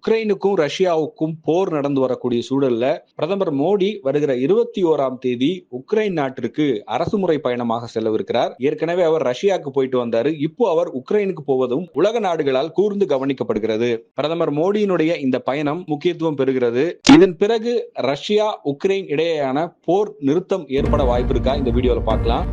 உக்ரைனுக்கும் ரஷ்யாவுக்கும் போர் நடந்து வரக்கூடிய சூழல்ல பிரதமர் மோடி வருகிற இருபத்தி ஓராம் தேதி உக்ரைன் நாட்டிற்கு அரசுமுறை பயணமாக செல்லவிருக்கிறார். ஏற்கனவே அவர் ரஷ்யாவுக்கு போயிட்டு வந்தாரு. இப்போ அவர் உக்ரைனுக்கு போவதும் உலக நாடுகளால் கூர்ந்து கவனிக்கப்படுகிறது. பிரதமர் மோடியினுடைய இந்த பயணம் முக்கியத்துவம் பெறுகிறது. இதன் பிறகு ரஷ்யா உக்ரைன் இடையேயான போர் நிறுத்தம் ஏற்பட வாய்ப்பு இருக்கா இந்த வீடியோல பார்க்கலாம்.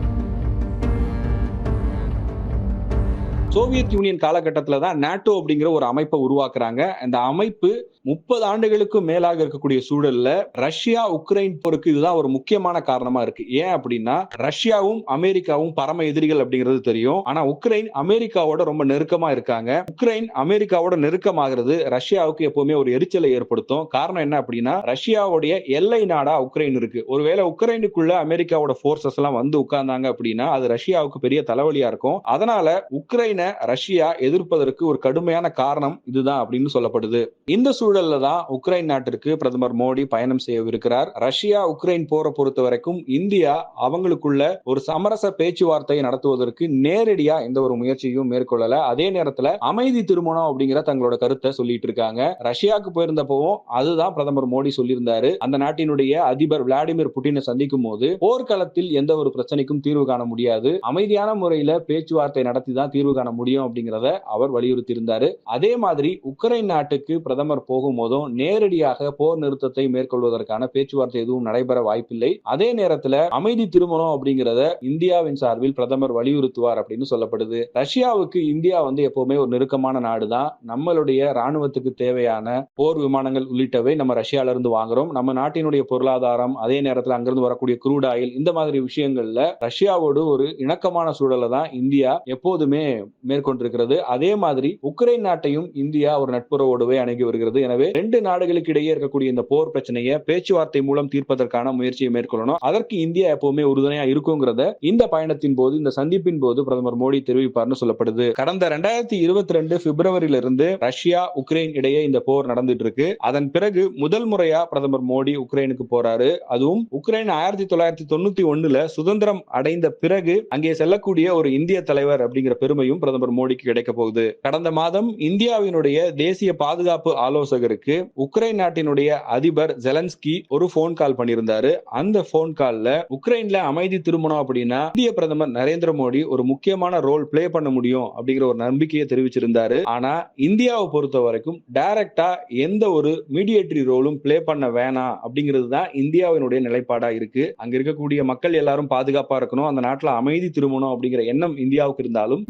சோவியத் யூனியன் காலகட்டத்தில் தான் நாட்டோ அப்படிங்கிற ஒரு அமைப்பை உருவாக்குறாங்க. அந்த அமைப்பு முப்பது ஆண்டுகளுக்கும் மேலாக இருக்கக்கூடிய சூழல்ல ரஷ்யா உக்ரைன் போருக்கு இதுதான் ஒரு முக்கியமான காரணமா இருக்கு. ஏன் அப்படின்னா ரஷ்யாவும் அமெரிக்காவும் பரம எதிரிகள் அப்படிங்கிறது தெரியும். ஆனா உக்ரைன் அமெரிக்காவோட ரொம்ப நெருக்கமா இருக்காங்க. உக்ரைன் அமெரிக்காவோட நெருக்கமாகிறது ரஷ்யாவுக்கு எப்பவுமே ஒரு எரிச்சலை ஏற்படுத்தும். காரணம் என்ன அப்படின்னா ரஷ்யாவுடைய எல்லை நாடா உக்ரைன் இருக்கு. ஒருவேளை உக்ரைனுக்குள்ள அமெரிக்காவோட போர்சஸ் எல்லாம் வந்து உட்கார்ந்தாங்க அப்படின்னா அது ரஷ்யாவுக்கு பெரிய தலைவலியா இருக்கும். அதனால உக்ரைன் ரஷ்யா எதிர்ப்பதற்கு ஒரு கடுமையான காரணம் இதுதான் அப்படின்னு சொல்லப்படுது. இந்த சூழல்ல தான் உக்ரைன் நாட்டிற்கு பிரதமர் மோடி பயணம் செய்யவிருக்கிறார். ரஷ்யா உக்ரைன் போரை பொறுத்த வரைக்கும் இந்தியா அவங்களுக்குள்ள ஒரு சமரச பேச்சுவார்த்தையை நடத்துவதற்கு நேரடியா எந்த ஒரு முயற்சியும் மேற்கொள்ளல. அதே நேரத்துல அமைதி திருமணம் அப்படிங்கிற தங்களோட கருத்தை சொல்லிட்டு இருக்காங்க. ரஷ்யாவுக்கு போயிருந்தப்பவும் அதுதான் பிரதமர் மோடி சொல்லியிருந்தாரு. அந்த நாட்டினுடைய அதிபர் விளாடிமிர் புட்டினை சந்திக்கும் போது போர்க்களத்தில் எந்த ஒரு பிரச்சனைக்கும் தீர்வு காண முடியாது. அமைதியான முறையில பேச்சுவார்த்தை நடத்தி தான் தீர்வு காண முடியும் அப்படிங்கிறத அவர் வலியுறுத்தி இருந்தாரு அதே மாதிரி உக்ரைன் நாட்டுக்கு பிரதமர் போகும்போதும் நேரடியாக போர் நிறுத்தத்தை மேற்கொள்வதற்கான பேச்சுவார்த்தை எதுவும் நடைபெற வாய்ப்பில்லை. அதே நேரத்துல அமைதி திருமணம் அப்படிங்கிறத இந்தியாவின் சார்பில் பிரதமர் வலியுறுத்துவார் அப்படின்னு சொல்லப்படுது. ரஷ்யாவுக்கு இந்தியா வந்து எப்பவுமே ஒரு நெருக்கமான நாடுதான். நம்மளுடைய ராணுவத்துக்கு தேவையான போர் விமானங்கள் உள்ளிட்டவை நம்ம ரஷ்யால இருந்து வாங்குறோம். நம்ம நாட்டினுடைய பொருளாதாரம் அதே நேரத்தில் அங்கிருந்து வரக்கூடிய குரூட் ஆயில் இந்த மாதிரி விஷயங்கள்ல ரஷ்யாவோடு ஒரு இணக்கமான சூழலை தான் இந்தியா எப்போதுமே மேற்கொண்டிருக்கிறது. அதே மாதிரி உக்ரைன் நாட்டையும் இந்தியா ஒரு நட்புறவோடுவே அணுகி வருகிறது. எனவே ரெண்டு நாடுகளுக்கு இடையே இருக்கக்கூடிய இந்த போர் பிரச்சனையை பேச்சுவார்த்தை மூலம் தீர்ப்பதற்கான முயற்சியை மேற்கொள்ளணும். அதற்கு இந்தியா எப்பவுமே உறுதுணையா இருக்குங்கிறத இந்த பயணத்தின் போது இந்த சந்திப்பின் போது பிரதமர் மோடி தெரிவிப்பார்னு சொல்லப்படுது. கடந்த ரெண்டாயிரத்தி இருபத்தி ரெண்டு பிப்ரவரியில இருந்து ரஷ்யா உக்ரைன் இடையே இந்த போர் நடந்துட்டு இருக்கு அதன் பிறகு முதல் முறையா பிரதமர் மோடி உக்ரைனுக்கு போறாரு. அதுவும் உக்ரைன் ஆயிரத்தி தொள்ளாயிரத்தி தொண்ணூத்தி ஒண்ணுல சுதந்திரம் அடைந்த பிறகு அங்கே செல்லக்கூடிய ஒரு இந்திய தலைவர் அப்படிங்கிற பெருமையும் பிரதமர் மோடிக்கு கிடைக்க போகுது. கடந்த மாதம் இந்தியாவினுடைய தேசிய பாதுகாப்பு ஆலோசகருக்கு உக்ரைன் நாட்டினுடைய அதிபர் ஜெலன்ஸ்கி ஒரு போன் கால் பண்ணியிருந்தாரு. அந்த போன் கால்ல உக்ரைன்ல அமைதி திருமணம் அப்படின்னா இந்திய பிரதமர் நரேந்திர மோடி ஒரு முக்கியமான ரோல் பிளே பண்ண முடியும் அப்படிங்கிற ஒரு நம்பிக்கையை தெரிவிச்சிருந்தாரு. ஆனா இந்தியாவை பொறுத்த வரைக்கும் டைரக்டா எந்த ஒரு மீடியேட்டரி ரோலும் பிளே பண்ண வேணாம் அப்படிங்கிறது தான் இந்தியாவினுடைய நிலைப்பாடா இருக்கு. அங்க இருக்கக்கூடிய மக்கள் எல்லாரும் பாதுகாப்பா இருக்கணும். அந்த நாட்டுல அமைதி திருமணம் அப்படிங்கிற எண்ணம் இந்தியாவுக்கு இருந்தாலும்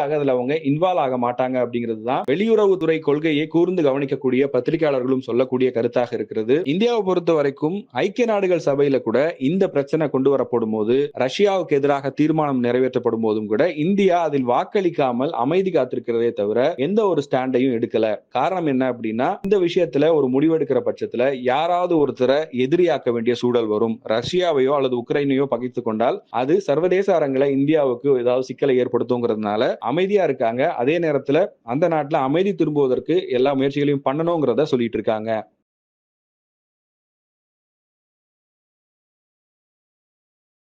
நேரடியாக அதுல அவங்க இன்வால்வ் ஆக மாட்டாங்க அப்படிங்கிறது தான் வெளியுறவுத்துறை கொள்கையை கூர்ந்து கவனிக்கக்கூடிய பத்திரிகையாளர்களும் சொல்லக்கூடிய கருத்தாக இருக்கிறது. இந்தியாவை பொறுத்த வரைக்கும் ஐக்கிய நாடுகள் சபையில கூட இந்த பிரச்சனை கொண்டு வரப்படும் போது ரஷ்யாவுக்கு எதிராக தீர்மானம் நிறைவேற்றப்படும் போதும் கூட இந்தியா அதில் வாக்களிக்காமல் அமைதி காத்திருக்கிறதே தவிர எந்த ஒரு ஸ்டாண்டையும் எடுக்கல. காரணம் என்ன அப்படின்னா இந்த விஷயத்துல ஒரு முடிவெடுக்கிற பட்சத்துல யாராவது ஒருத்தரை எதிரியாக்க வேண்டிய சூழல் வரும். ரஷ்யாவையோ அல்லது உக்ரைனையோ பகிர்ந்து கொண்டால் அது சர்வதேச அரங்கில இந்தியாவுக்கு ஏதாவது சிக்கலை ஏற்படுத்துங்கிறதுனால அமைதியா இருக்காங்க. அதே நேரத்துல அந்த நாட்டுல அமைதி திரும்புவதற்கு எல்லா முயற்சிகளையும் பண்ணணுங்கிறத சொல்லிட்டு இருக்காங்க.